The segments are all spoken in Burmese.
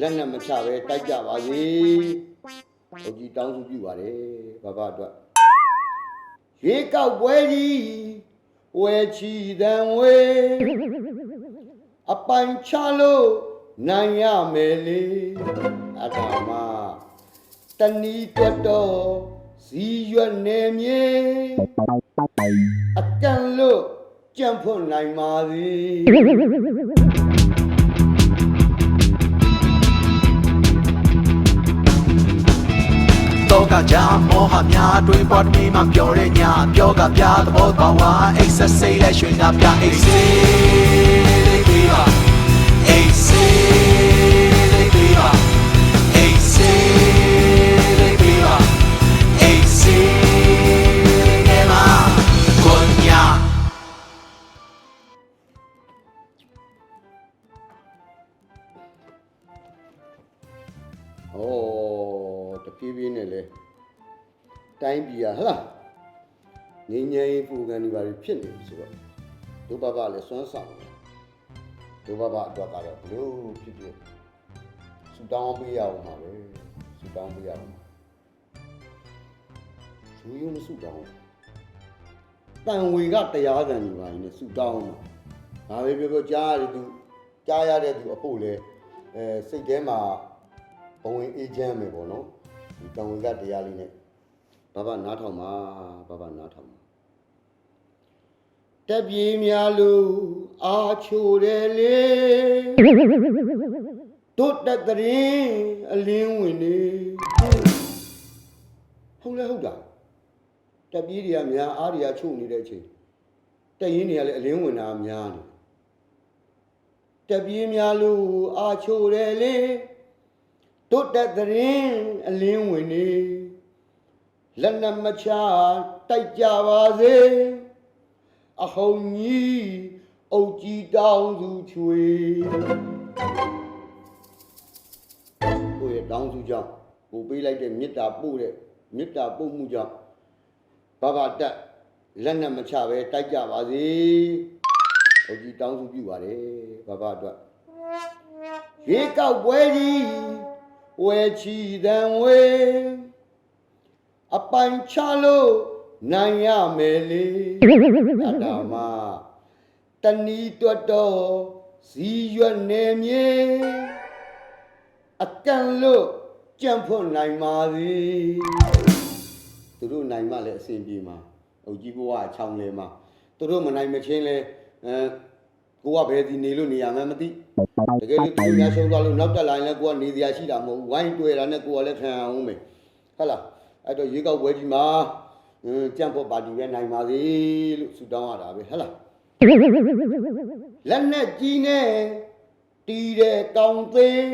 လက်နဲ့မချပဲတိုက်ကြပါစေဘုရားကြီးတောင်းစုပြုပါတယ်ဘဘအတွက်ရေကောက်ပွဲကြီးဝဲချီတန်ဝေအပိုင်ချလို့နိုင်ရမယ်လေအတ္တမတဏီတွတ်တော်ဇီရွက်နေမြေအကန့်လို့ကြံ့ဖွံ့နိုင်ပါသည် ကကြမောဟများတွင်ပွားတမီမှပြောတဲ့ညပြောကပြသဘောပါဝါအိတ်ဆက်စိတ်လက်ရွှေငါပြအိတ်စေးလေး တိုင်းပြည်อ่ะဟလား။ငင်းငယ်ရေးပုံကန်တွေပါဖြစ်နေပြီဆိုတော့ဒုဘဘလည်းစွမ်းဆောင်တယ်။ဒုဘဘအတွက်ကတော့ဘလို့ဖြစ်ဖြစ်ဆူတောင်းပေးရအောင်ပါပဲ။ဆူတောင်းပေးရအောင်ပါ။ဇူယုံမဆူတောင်းဘူး။တန်ဝေကတရားခံတွေပါနေဆူတောင်းမှာ။ဒါပဲပြောပြောကြားရတဲ့သူကြားရတဲ့သူအဖို့လေအဲစိတ်ထဲမှာဘဝင်အေဂျင့်ပဲပေါ့နော်ဒီတံဝင်ကတရားလေးနဲ့ ဘာဘာနားထောင်ပါဘာဘာနားထောင်ပါတက်ပြေးများလို့အာချိုတယ်လေတို့တက်တရင်အလင်းဝင်နေဟုတ်လဲဟုတ်တာတက်ပြေးတွေကများအားတွေကချို့နေတဲ့အချိန်တက်ရင်တွေကလည်းအလင်းဝင်တာများနေတက်ပြေးများလို့အာချိုတယ်လေတို့တဲ့သတင်းအလင်းဝင်နေ လက်နက်မချတိုက်ကြပါစေအဟုန်ကြီးအုတ်ကြီးတောင်းသူချွေကိုယ့်ရဲ့တောင်းသူကြောင့်ကိုပေးလိုက်တဲ့မေတ္တာပို့တဲ့မေတ္တာပို့မှုကြောင့်ဘာဘာတက်လက်နက်မချပဲတိုက်ကြပါစေအုတ်ကြီးတောင်းသူပြုပါတယ်ဘာဘာအတွက်ရေကောက်ပွဲကြီးဝဲချီတန်ဝေ အပိုင်ချလို့နိုင်ရမယ်လေအတ္တမတဏီတွတ်တော်ဇီရွက်နေမြေအကန့်လို့ကြံ့ဖွံ့နိုင်ပါသည်သူတို့နိုင်မှလည်းအစဉ်ပြေမှာအုတ်ကြီးဘဝအချောင်းလဲမှာသူတို့မနိုင်မချင်းလဲအဲကိုကဘယ်ဒီနေလို့နေရမှန်းမသိတကယ်လို့သူများရှုံးသွားလို့နောက်တက်လာရင်လည်းကိုကနေစရာရှိတာမဟုတ်ဘူးဝိုင်းတွေ့တာနဲ့ကိုကလည်းခံအောင်မယ်ဟုတ်လား အဲ့တော့ရေကောက်ပွဲကြီးမှာအင်းကြံ့ဖို့ပါတီပဲနိုင်ပါစေလို့ဆုတောင်းရတာပဲဟုတ်လားလက်နဲ့ကြီးနဲ့တီးတဲ့ကောင်းသေး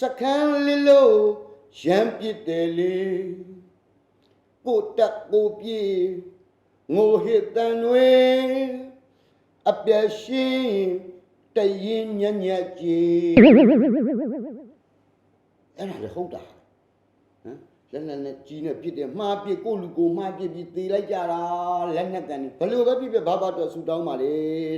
စခန်းလေးလို့ရမ်းပစ်တယ်လေကိုတက်ကိုပြေငိုဟစ်တန်တွေအပြည့်ရှင်တရင်ညံ့ညက်ကြီးအဲ့ဒါလည်းဟုတ်တာဟမ် လက်လက်နဲ့ကြီးနဲ့ပြစ်တယ်မှားပြစ်ကိုလူကိုမှားပြစ်ပြီးသေလိုက်ကြတာလက်နဲ့ကန်ဘယ်လိုပဲပြစ်ပြစ်ဘာဘာတော့ဆူတောင်းပါလေ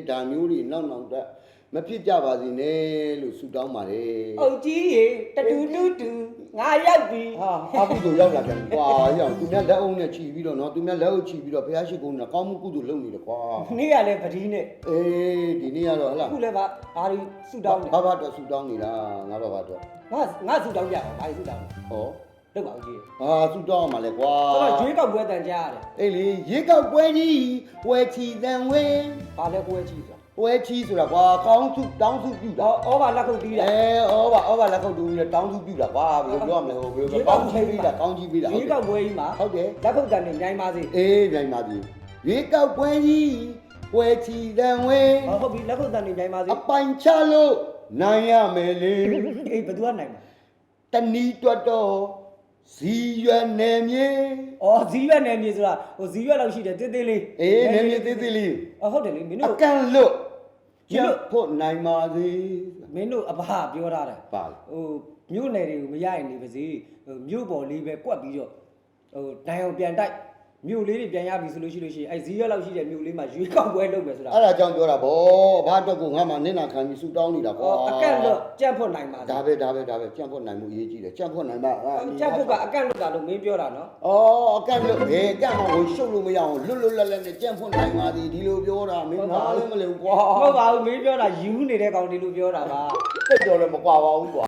ဒါမျိုးတွေနောက်နောက်တက်မဖြစ်ကြပါစေနဲ့လို့ဆူတောင်းပါလေအုတ်ကြီးရေတတူတူတူငါရောက်ပြီဟာအကုသိုလ်ရောက်လာပြန်ကွာရောက်သူများလက်အုပ်နဲ့ခြီပြီးတော့နော်သူများလက်အုပ်ခြီပြီးတော့ဘုရားရှိခိုးနေတာကောင်းမှုကုသိုလ်လုပ်နေတယ်ကွာနေ့ကလည်းပတိနဲ့အေးဒီနေ့ကတော့ဟလာအခုလည်းပါဘာလို့ဆူတောင်းလဲဘာဘာတော့ဆူတောင်းနေတာငါဘာဘာတော့ငါငါဆူတောင်းကြအောင်ဘာလို့ဆူတောင်းလဲဟော လုပ်ပါဦးကြီးဟာဆူတောင်းအောင်မလဲကွာဆိုတော့ရွေးကောက်ပွဲတန်ကြားရတယ်အေးလေရေကောက်ပွဲကြီးဝဲချီတန်ဝဲဘာလဲပွဲကြီးဆိုတာပွဲချီဆိုတာကွာကောင်းစုတောင်းစုပြုတာတော့ဩဘာလက်ခုပ်တီးတာ အဲဩဘာဩဘာလက်ခုပ်တူပြီးတော့တောင်းစုပြုတာကွာဘယ်လိုပြောရမလဲဟိုဘယ်လိုပြောကောင်းချီးပေးတာကောင်းချီးပေးတာရွေးကောက်ပွဲကြီးမှာဟုတ်တယ်လက်ခုပ်တန်နေညိုင်းပါစေအေးပြန်ပါပြီရေကောက်ပွဲကြီးဝဲချီတန်ဝဲဟောဟုတ်ပြီလက်ခုပ်တန်နေညိုင်းပါစေအပိုင်ချလို့နိုင်ရမယ်လေ အေးဘယ်သူကနိုင်မှာတဏီတွတ်တော့ ဇီရွယ်နေမြေဩဇီးရွက်နယ်မြေဆိုတာဟိုဇီးရွက်လောက်ရှိတယ်တေးသေးလေးအေးနေမြေသေးသေးလေးဩဟုတ်တယ်လေမင်းအတို့ ကန့်လွတ်ဒီရလိုဖို့နိုင်ပါစေမင်းတို့အဘပြောထားတယ် ပါလေဟိုမြို့နယ်တွေကိုမရရင်နေပါစေဟိုမြို့ပေါ်လေးပဲကွက်ပြီးတော့ဟိုတိုင်အောင်ပြန်တိုက် မြို့လေးတွေပြန်ရပြီဆိုလို့ရှိလို့ရှိရင်အဲဇီးရက်လောက်ရှိတဲ့မြို့လေးမှာရွေးကောက်ပွဲလုပ်မယ်ဆိုတာအဲ့ဒါကြောင့်ပြောတာဗောဘာအတွက်ကိုငါမှနင့်နာခံပြီးဆူတောင်းနေတာကွာအကန့်တော့ကြက်ဖွတ်နိုင်ပါဒါပဲဒါပဲဒါပဲကြံ့ဖွတ်နိုင်မှုအရေးကြီးတယ်ကြံ့ဖွတ်နိုင်ပါအဲ့ကြက်ဖွတ်ကအကန့်လို့တာလို့မင်းပြောတာနော်အော်အကန့်လို့ဘယ်ကန့်မှကိုရှုပ်လို့မရအောင်လွတ်လွတ်လပ်လပ်နဲ့ကြံ့ဖွတ်နိုင်ပါသည်ဒီလိုပြောတာမင်းနားလည်းမလည်ဘူးကွာဟုတ်ပါဘူးမင်းပြောတာယူနေတဲ့ကောင်တွေလို့ပြောတာပါတက်ပြောလည်းမကွာပါဘူးကွာ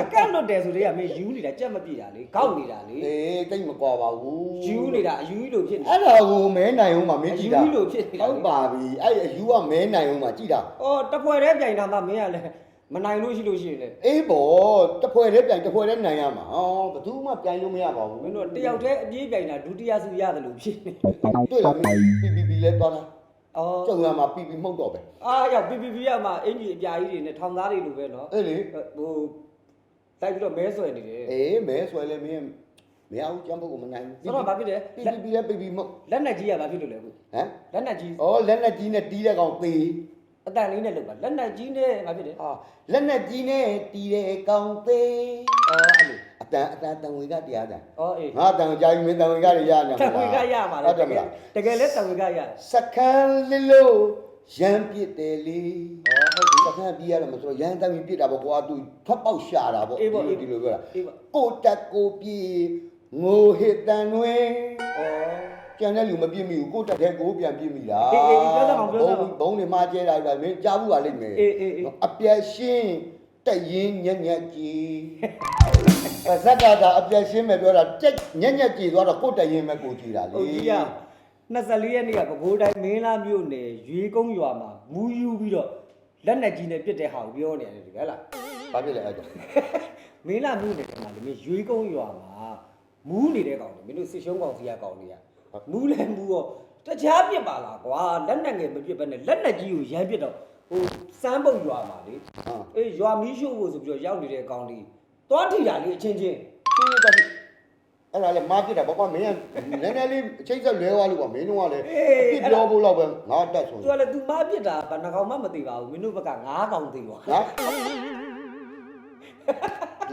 အကန့်လွတ်တယ်ဆိုတဲ့ကမင်းယူနေတာကြက်မပြည့်တာလေကောက်နေတာလေအေးတိတ်မကွာပါဘူးယူနေတာအယူကြီးလို့ဖြစ်နေအဲ့ဒါကိုမဲနိုင်အောင်မမင်းကြည့်တာအယူလို့ဖြစ်နေတာဟုတ်ပါပြီအဲ့အယူကမဲနိုင်အောင်မကြည့်တာအော်တပွဲတည်းပြိုင်တာမှမင်းကလည်းမနိုင်လို့ရှိလို့ရှိရင်လေအေးဘောတစ်ဖွဲတည်းပြန်တစ်ဖွဲတည်းနိုင်ရမှာဟောဘယ်သူမှပြန်လို့မရပါဘူးမင်းတို့တယောက်တည်းအပြေးပြိုင်တာဒုတိယဆုရတယ်လို့ဖြစ်နေတွေ့လားမင်း PPP လဲသွားတာ အော်ကျုံရမှာ PP မှုတ်တော့ပဲအားရောက် PPP ရမှာအင်ကြီးအပြာကြီးတွေနဲ့ထောင်သားတွေလိုပဲနော်အေးလေဟိုတိုက်ပြီးတော့မဲဆွဲနေတယ်အေးမဲဆွဲလဲမင်းမရဘူးကြမ်းဖို့ကိုမနိုင်ဘူးဆိုတော့ဘာဖြစ်လဲ PPP လဲ PP မှုတ်လက်နက်ကြီးကဘာဖြစ်လို့လဲခုဟမ်လက်နက်ကြီးဩလက်နဲ့ကြီးနဲ့တီးတဲ့ကောင်သေးအတန်လေးနဲ့လုပ်ပါလက်နက်ကြီးနဲ့ဘာဖြစ်လဲဟာလက်နဲ့ကြီးနဲ့တီးတဲ့ကောင်သေး အော်အဲ့လိုအတန်အတန်တန်ဝင်ကတရားတန်အော်အေးငါတန်ကြာပြီမင်းတန်ဝင်ကတွေရနေတဝေကရမှာလေဟုတ်တယ်မလားတကယ်လဲတဝေကရစကန်လေးလို့ရမ်းပစ်တယ်လေအော်ဟုတ်ပြီစကန်ပြီးရတော့မဆိုတော့ရမ်းတမ်းပြီးပြစ်တာပေါ့ကွာသူဖတ်ပေါက်ရှာတာပေါ့အေးပေါ့ဒီလိုပြောတာအေးပါကိုတက်ကိုပြေငိုဟစ်တန်တွင်အော်ကျန်တဲ့လူမပြစ်မိဘူးကိုတက်တဲ့ကိုပြန်ပြစ်မိတာအေးအေးအေးပြောစမ်းအောင်ပြောစမ်းအောင်ဘုံဘုံတွေမှာကျဲတာပဲမင်းကြားဘူးပါလိမ့်မယ်အေးအေးအေးအပြက်ရှင်း တက်ရင်ညက်ညက်ကြီးပါဇက်ကသာအပြက်ရှင်းမယ်ပြောတာတက်ညက်ညက်ကြီးသွားတော့ကိုတက်ရင်မဲ့ကိုကြည်တာလေဟုတ်ကြီးရ24ရက်နေ့ကပဲခူးတိုင်းမင်းလာမြို့နယ်ရွေကုန်းရွာမှာမူးယူပြီးတော့လက်နက်ကြီးနဲ့ပစ်တဲ့ဟာကိုပြောနေတယ်ဒီကဲလားဘာဖြစ်လဲအဲ့ဒါမင်းလာမြို့နယ်မှာလေမင်းရွေကုန်းရွာမှာမူးနေတဲ့ကောင်တွေမင်းတို့စစ်ရှုံးကောင်စီကကောင်တွေကမူးလဲမူးရောတခြားပြစ်ပါလားကွာလက်နက်ငယ်မပြစ်ဘဲနဲ့လက်နက်ကြီးကိုရမ်းပစ်တော့ဟို စမ်းပုတ်ရွာမှာလေဟာအေးရွာမီးရှို့ဖို့ဆိုပြီးတော့ရောက်နေတဲ့ကောင်တွေသွားထိတာလေအချင်းချင်းရှင်းတော့အဲ့ဒါလည်းမားပြစ်တာဘာကွာမင်းကနည်းနည်းလေးအချိန်ဆက်လွဲသွားလို့ကွာမင်းတို့ကလည်းအပြစ်ပြောဖို့တော့ပဲငါတက်ဆိုသူကလည်းသူမပစ်တာဘာနှကောင်မှမသိပါဘူးမင်းတို့ဘက်က9ကောင်သိပါဟာ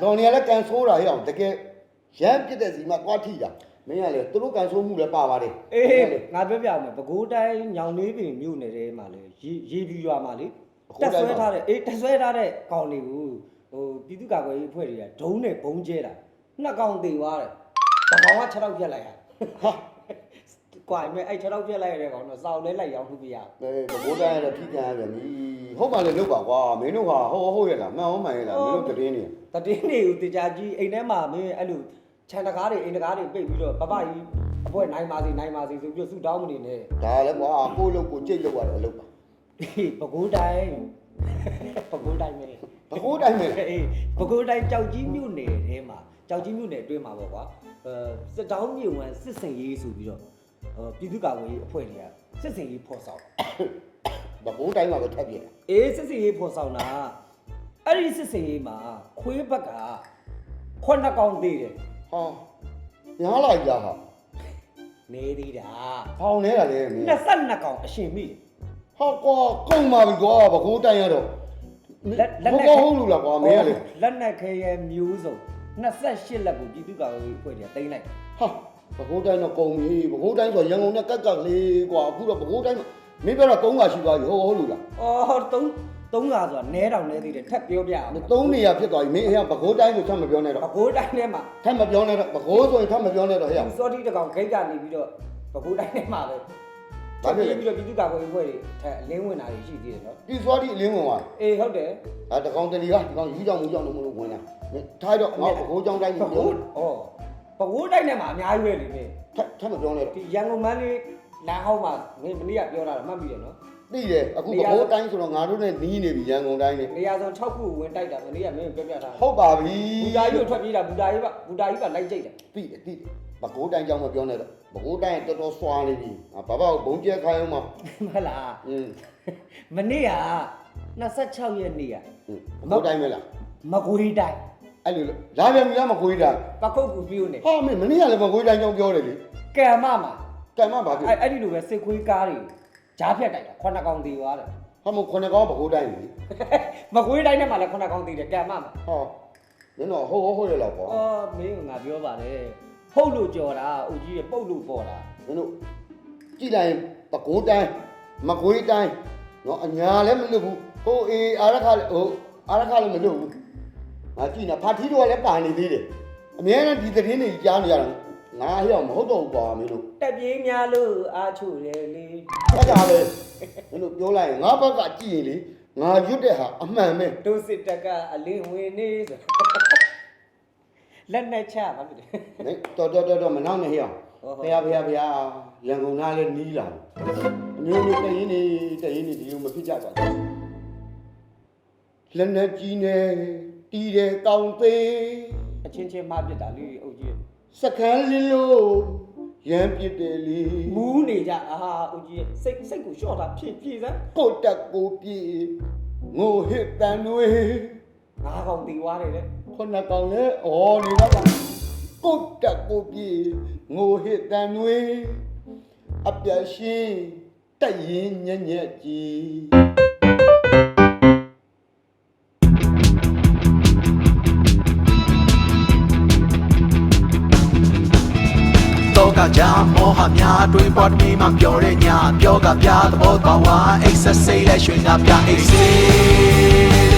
လောင်နေရလဲကန်ဆိုးတာဟဲ့အောင်တကယ်ရမ်းပြစ်တဲ့စီမှာသွားထိတာမင်းကလည်းသူတို့ကန်ဆိုးမှုလည်းပါပါတယ်အေးငါပြောပြအောင်မယ်ပဲခူးတိုင်းညောင်လေးပင်မြို့နယ်ထဲမှာလေရေရေပြူရွာမှာလေ တက်ဆွဲထားတဲ့အေးတက်ဆွဲထားတဲ့ကောင်တွေကိုဟိုပြည်သူ့ကာကွယ်ရေးအဖွဲ့တွေကဒုံးနဲ့ဘုံကျဲတာနှစ်ကောင်သိသွားတယ်တကောင်က6တော့ပြက်လိုက်ဟာဟာကွာမဲအဲ့6တော့ပြက်လိုက်ရတဲ့ကောင်တော့စောင်းလဲလိုက်ရောက်မှုပြရအဲဘိုးတိုင်းရတော့ထိခံရပြန်ပြီဟုတ်ပါလေလုတ်ပါကွာမင်းတို့ဟာဟိုဟုတ်ရလားမှန်ဟုတ်မှန်ရလားမင်းတို့တည်င်းနေတတင်းတွေကိုတေချာကြီးအိမ်ထဲမှာမင်းအဲ့လိုခြံတကားတွေအိမ်တကားတွေပိတ်ပြီးတော့ပပကြီးအပွဲနိုင်ပါစေနိုင်ပါစေဆိုပြီးတော့ဆူတောင်းမနေနဲ့ဒါလည်းကွာကိုလုတ်ကိုကြိတ်လုတ်ရတော့လုတ်ပါ အေးပဲခူးတိုင်းပဲခူးတိုင်းပဲဘကိုးတိုင်းပဲအေးပဲခူးတိုင်းကြောက်ကြီးမြို့နယ်ထဲမှာကြောက်ကြီးမြို့နယ်အတွင်းမှာပေါ့ကွာအဲစစ်တောင်းမြို့ဝင်စစ်စင်ရေးဆိုပြီးတော့အဲပြည်သူ့ကာကွယ်ရေးအဖွဲ့တွေကစစ်စင်ရေးဖော်ဆောင်ဘကိုးတိုင်းမှာပဲထပ်ပြည့်အေးစစ်စင်ရေးဖော်ဆောင်တာအဲ့ဒီစစ်စင်ရေးမှာခွေးဘက်ကခုနှစ်ကောင်သေးတယ်ဟာညားလိုက်ကြဟာနေသေးတာဖောင်းနေတာလေမင်း22ကောင်အရှင်မိတယ် ဟာကွာကုန်ပါပြီကွာဘကိုးတိုင်းရတော့ဘကိုးဟုတ်လို့လားကွာမင်းကလေလက်နက်ခဲရဲမျိုးစုံ28လက်ကိုပြည်သူ့ကာကွယ်ရေးအဖွဲ့တွေကတင်လိုက်ဟာဘကိုးတိုင်းတော့ကုန်ပြီဘကိုးတိုင်းဆိုရန်ကုန်နဲ့ကက်ကက်လေးကွာအခုတော့ဘကိုးတိုင်းမင်းပြောတော့3ခါရှိသွားပြီဟုတ်ဟုတ်လို့လား။အော်3 3ကဆိုတာနဲတောင်နဲသေးတယ်ထပ်ပြောပြအောင်။3နေရာဖြစ်သွားပြီမင်းအရင်ဘကိုးတိုင်းကိုထပ်မပြောနဲ့တော့ဘကိုးတိုင်းထဲမှာထပ်မပြောနဲ့တော့ဘကိုးဆိုရင်ထပ်မပြောနဲ့တော့ဟဲ့သူစောတိတကောင်ဂိတ်ကနေပြီးတော့ဘကိုးတိုင်းထဲမှာပဲ ဘာဖြစ်လဲပြီးတော့ပြည်သူ့ကာကွယ်ရေးအဖွဲ့တွေထက်အလင်းဝင်တာတွေရှိသေးတယ်နော်ဒီစောဒီအလင်းဝင်သွား။အေးဟုတ်တယ်ဒါတကောင်တလီကဒီကောင်ကြီးကြောင်မူကြောင်လို့မလို့ဝင်လာမင်းထားတော့ငါဘကိုးကြောင်တိုင်း။ကိုဘပြောကိုးအော်ဘကိုးတိုင်းထဲမှာအများကြီးပဲလေမင်းထပ်ထပ်မပြောနဲ့တော့။ဒီရန်ကုန်မန်းလေးလမ်းဟောင်းမှာမင်းမနေ့ကပြောတာတော့မှတ်မိတယ်နော်သိတယ်အခုဘကိုးတိုင်းဆိုတော့ငါတို့နဲ့နီးနေပြီရန်ကုန်တိုင်းနေ။နေရာစုံ6ခုဝင်တိုက်တာမနေ့ကမင်းပြောပြတာ။ဟုတ်ပါပြီဘူတာကြီးကိုထွက်ပြေးတာဘူတာကြီးကဘူတာကြီးကလိုက်ကြိတ်တယ်သိတယ်သိတယ် ဘကိုးတိုင်းကြောင်မပြောနဲ့တော့ဘကိုးတိုင်းတော်တော်စွာနေပြီဘာဘာဘုံကျဲခိုင်းအောင်မ။မလားอืม။မနေ့က26ရက်နေ့ကဘကိုးတိုင်းမလားမကွေးတိုင်းအဲ့လိုလာပြန်ပြီလားမခွေးတိုင်းပခုတ်ကူပြိုးနေဟာမင်းမနေ့ကလည်းမခွေးတိုင်းကြောင်ပြောတယ်လေကံမမှာကံမဘာဖြစ်အဲ့အဲ့ဒီလိုပဲစစ်ခွေးကားတွေဂျားဖြတ်တိုက်တာခုနှစ်ကောင်သေးသွားတယ်ဟာမခုနကောင်ဘကိုးတိုင်းလေမကွေးတိုင်းထဲမှာလည်းခုနှစ်ကောင်သေးတယ်ကံမမှာဟာမင်းတော့ဟုတ်ဟုတ်ဟုတ်ရလောက်ပေါ့အော်မင်းကငါပြောပါတယ် ဟုတ်လို့ကြော်တာအုတ်ကြီးရပုတ်လို့ပေါ်တာဟမင်းတို့ကြည့်လိုက်ရင်ပကိုးတိုင်းမကွေးတိုင်းနော်အညာလည်းမလွတ်ဘူးဟိုအေးအာရခလည်းဟိုအာရခလည်းမလွတ်ဘူးငါကြည့်နေဖာထီတို့ကလည်းပါနေသေးတယ်အများနဲ့ဒီသတင်းတွေကြားနေရတာငါဟျောက်မဟုတ်တော့ဘူးကွာမင်းတို့တက်ပြေးများလို့အားချိုတယ်လေအဲ့ဒါပဲမင်းတို့ပြောလိုက်ရင်ငါဘက်ကကြည့်ရင်လေငါရွတ်တဲ့ဟာအမှန်ပဲတို့စစ်တပ်ကအလင်းဝင်နေဆို လက်နဲ့ချပါပြီနေတော်တော်တော်တော်မနောက်နဲ့ဟျောက်ဟုတ်ဟုတ်ဖေရဖေရဖေရရန်ကုန်သားလည်းနီးလာတယ်အမျိုးမျိုးတရင်နေတရင်နေဒီလိုမဖြစ်ကြပါဘူးလက်နဲ့ကြီးနေတီးတယ်ကောင်းသေးအချင်းချင်းမပြစ်တာလေအုပ်ကြီးစကန်းလင်းလို့ရမ်းပြစ်တယ်လေမူးနေကြအာအုပ်ကြီးစိတ်စိတ်ကိုလျှော့တာဖြည့်ဖြည့်စမ်းကိုတက်ကိုပြေငိုဟစ်တန်တွေ ငါးကောင်တီသွားတယ်လေခုနကောင်လဲဩနေတော့ပါကိုတက်ကိုပြေငိုဟစ်တန်တွေအပြတ်ရှင်းတက်ရင်ညံ့ညက်ကြီးတော့ကကြမောဟများတွေးပေါ်တမီမှပြောတဲ့ညပြောကပြသဘောပေါက်ဝါ exercise လဲရွှေငါပြ exercise